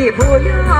你不要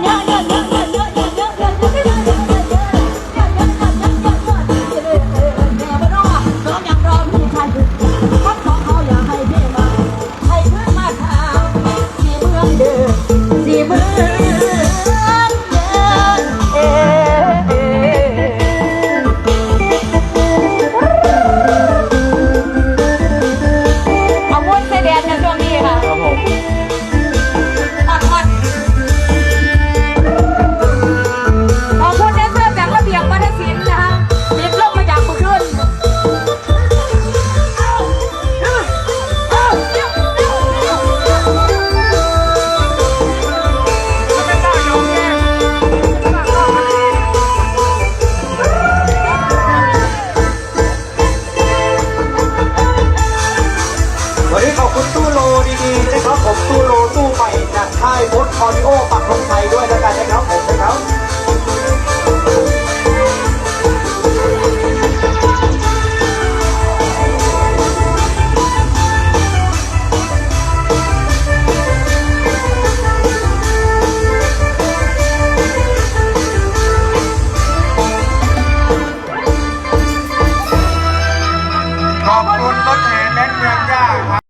yeah, yeah, yeah. บดคอดิโอปัก